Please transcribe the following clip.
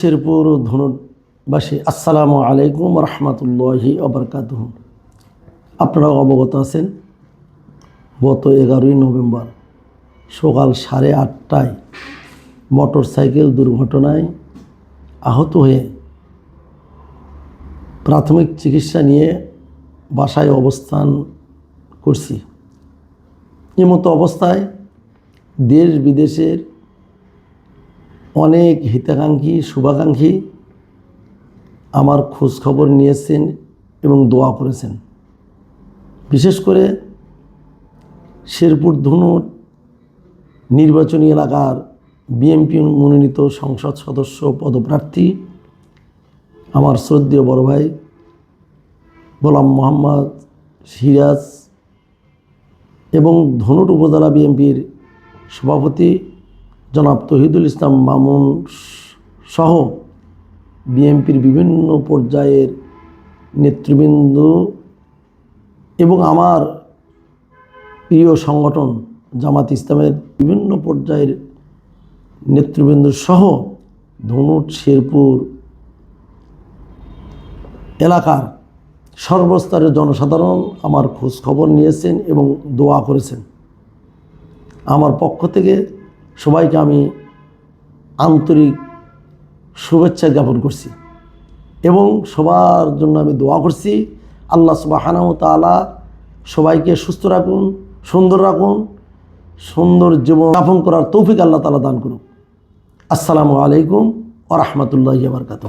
শেরপুর ও ধনুবাসী আসসালামু আলাইকুম রহমতুল্লাহি অবরকাত আপনারা অবগত আছেন, গত এগারোই নভেম্বর সকাল সাড়ে আটটায় মোটর সাইকেল দুর্ঘটনায় আহত হয়ে প্রাথমিক চিকিৎসা নিয়ে বাসায় অবস্থান করছি। এমতো অবস্থায় দেশ বিদেশের অনেক হিতাকাঙ্ক্ষী, শুভাকাঙ্ক্ষী আমার খোঁজ খবর নিয়েছেন এবং দোয়া করেছেন। বিশেষ করে শেরপুর ধনুর নির্বাচনী এলাকার বিএনপি মনোনীত সংসদ সদস্য পদপ্রার্থী আমার শ্রদ্ধেয় বড় ভাই গোলাম মোহাম্মদ সিরাজ এবং ধনুট উপজেলা বিএনপির সভাপতি জনাব তহিদুল ইসলাম মামুন সহ বিএনপির বিভিন্ন পর্যায়ের নেতৃবৃন্দ এবং আমার প্রিয় সংগঠন জামাত ইসলামের বিভিন্ন পর্যায়ের নেতৃবৃন্দ সহ ধনুট শেরপুর এলাকার সর্বস্তরের জনসাধারণ আমার খোঁজ খবর নিয়েছেন এবং দোয়া করেছেন। আমার পক্ষ থেকে সবাইকে আমি আন্তরিক শুভেচ্ছা জ্ঞাপন করছি এবং সবার জন্য আমি দোয়া করছি। আল্লাহ সুবাহানাউ তালা সবাইকে সুস্থ রাখুন, সুন্দর রাখুন, সুন্দর জীবন যাপন করার তৌফিক আল্লাহ তালা দান করুন আসসালামু আলাইকুম ও রহমতুল্লাহ বারকাত